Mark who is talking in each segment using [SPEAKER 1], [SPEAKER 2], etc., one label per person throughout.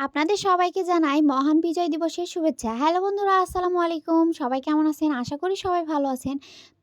[SPEAKER 1] আপনাদের সবাইকে জানাই মহান বিজয় দিবসের শুভেচ্ছা। হ্যালো বন্ধুরা, আসসালামু আলাইকুম। সবাই কেমন আছেন? আশা করি সবাই ভালো আছেন।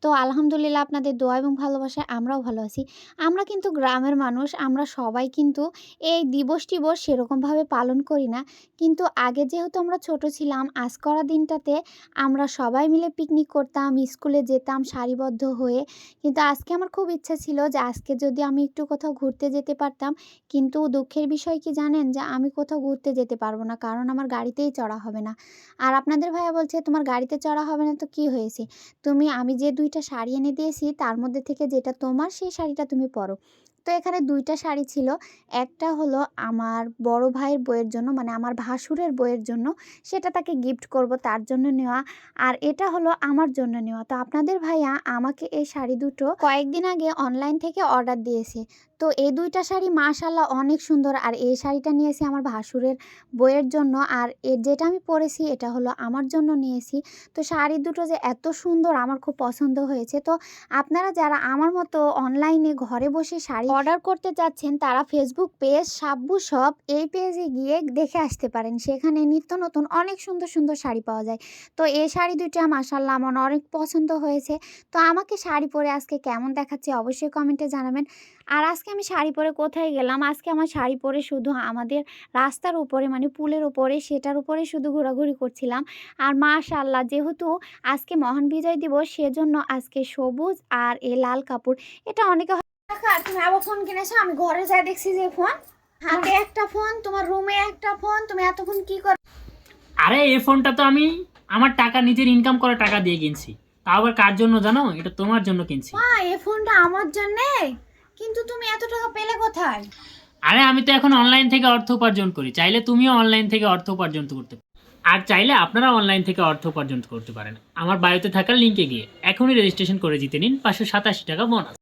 [SPEAKER 1] তো আলহামদুলিল্লাহ আপনাদের দোয়া এবং ভালোবাসায় আমরাও ভালো আছি। আমরা কিন্তু গ্রামের মানুষ, আমরা সবাই কিন্তু এই দিবস টিবস সেরকমভাবে পালন করি না। কিন্তু আগে যেহেতু আমরা ছোট ছিলাম, আজ করা দিনটাতে আমরা সবাই মিলে পিকনিক করতাম, স্কুলে যেতাম সারিবদ্ধ হয়ে। কিন্তু আজকে আমার খুব ইচ্ছা ছিল যে আজকে যদি আমি একটু কোথাও ঘুরতে যেতে পারতাম। কিন্তু দুঃখের বিষয় কি জানেন? যে আমি কোথাও ঘুরতে যেতে পারব না। কারণ আমার গাড়িতেই চড়া হবে না। আর আপনাদের ভাইয়া বলছে, তোমার গাড়িতে চড়া হবে না তো কি হয়েছে? তুমি, আমি যে দুইটা শাড়ি এনে দিয়েছি, তার মধ্যে থেকে যেটা তোমার, সেই শাড়িটা তুমি পরো। তো এখানে দুইটা শাড়ি ছিল। একটা হলো আমার বড় ভাইয়ের বইয়ের জন্য মানে আমার ভাসুরের বইয়ের জন্য। সেটা তাকে গিফট করব তার জন্য নেওয়া। আর এটা হলো আমার জন্য নেওয়া। তো আপনাদের ভাইয়া আমাকে এই শাড়ি দুটো কয়েকদিন আগে অনলাইন থেকে অর্ডার দিয়েছে। তো এই দুইটা শাড়ি মাশাল্লাহ অনেক সুন্দর। আর এই শাড়িটা নিয়েছি আমার ভাসুরের বইয়ের জন্য। আর এর যেটা আমি পরেছি, এটা হলো আমার জন্য নিয়েছি। তো শাড়ি দুটো যে এত সুন্দর, আমার খুব পছন্দ হয়েছে। তো আপনারা যারা আমার মতো অনলাইনে ঘরে বসে শাড়ি অর্ডার করতে চাচ্ছেন, তারা ফেসবুক পেজ সাব্বু শপ এই পেজে গিয়ে দেখে আসতে পারেন। সেখানে নিত্য নতুন অনেক সুন্দর সুন্দর শাড়ি পাওয়া যায়। তো এই শাড়ি দুইটা মাসাল্লাহ আমার অনেক পছন্দ হয়েছে। তো আমাকে শাড়ি পরে আজকে কেমন দেখাচ্ছে অবশ্যই কমেন্টে জানাবেন। আর আজকে আমি শাড়ি পরে কোথায় গেলাম? আজকে আমার শাড়ি পরে শুধু আমাদের রাস্তার উপরে মানে পুলের উপরে সেটার উপরে শুধু ঘোরাঘুরি করছিলাম। আর মাশাল্লাহ যেহেতু আজকে মহান বিজয় দিবস সেজন্য আজকে সবুজ আর এ লাল কাপড়। এটা অনেকে হয়- তুমি আবার ফোন কিনেছো আমি ঘরে যাই দেখছি যে ফোন হাতে একটা ফোন তোমার রুমে একটা ফোন তুমি এতক্ষণ কি কর
[SPEAKER 2] আরে এই ফোনটা তো আমি আমার টাকা নিজের ইনকাম করা টাকা দিয়ে কিনছি। তা আবার কার জন্য জানো? এটা তোমার জন্য কিনছি।
[SPEAKER 1] মা এই ফোনটা আমার জন্যে? কিন্তু তুমি এত টাকা পেলে কোথায়?
[SPEAKER 2] আরে আমি তো এখন অনলাইন থেকে অর্থ উপার্জন করি। চাইলে তুমিও অনলাইন থেকে অর্থ উপার্জন করতে পারো। আর চাইলে আপনারা অনলাইন থেকে অর্থ উপার্জন করতে পারেন। আমার বায়োতে থাকা লিঙ্কে গিয়ে এখনই রেজিস্ট্রেশন করে জিতে নিন পাঁচশো সাতাশি টাকা বোনাস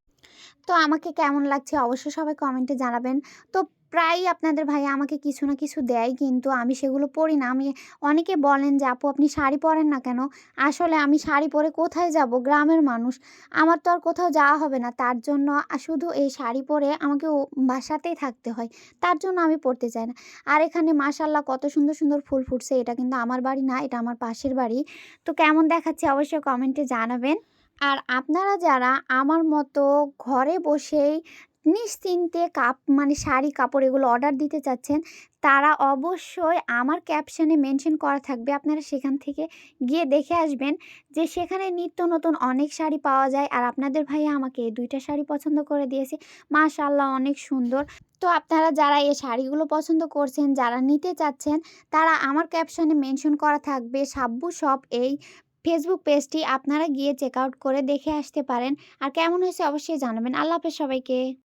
[SPEAKER 1] তো আমাকে কেমন লাগছে অবশ্যই সবাই কমেন্টে জানাবেন। তো প্রায়ই আপনাদের ভাইয়া আমাকে কিছু না কিছু দেয়, কিন্তু আমি সেগুলো পরি না। আমি অনেকে বলেন যে, আপু, আপনি শাড়ি পরেন না কেন? আসলে আমি শাড়ি পরে কোথায় যাব? গ্রামের মানুষ। আমার তো আর কোথাও যাওয়া হবে না। তার জন্য শুধু এই শাড়ি পরে আমাকে বাসাতেই থাকতে হয়। তার জন্য আমি পরতে চাই না। আর এখানে মাশাল্লাহ কত সুন্দর সুন্দর ফুল ফুটছে। এটা কিন্তু আমার বাড়ি না, এটা আমার পাশের বাড়ি। তো কেমন দেখাচ্ছে অবশ্যই কমেন্টে জানাবেন। আর আপনারা যারা আমার মতো ঘরে বসেই নিশ্চিন্তে কাপ মানে শাড়ি, কাপড় এগুলো অর্ডার দিতে চাচ্ছেন, তারা অবশ্যই আমার ক্যাপশনে মেনশন করা থাকবে। আপনারা সেখান থেকে গিয়ে দেখে আসবেন যে সেখানে নিত্য নতুন অনেক শাড়ি পাওয়া যায় আর আপনাদের ভাইয়া আমাকে দুইটা শাড়ি পছন্দ করে দিয়েছে। মাশাল্লাহ অনেক সুন্দর। তো আপনারা যারা এই শাড়িগুলো পছন্দ করছেন, যারা নিতে চাচ্ছেন, তারা আমার ক্যাপশনে মেনশন করা থাকবে সাব্বু শপ এই ফেসবুক পেজটি আপনারা গিয়ে চেক আউট করে দেখে আসতে পারেন। আর কেমন হয়েছে অবশ্যই জানাবেন। আল্লাহ হাফেজ সবাইকে।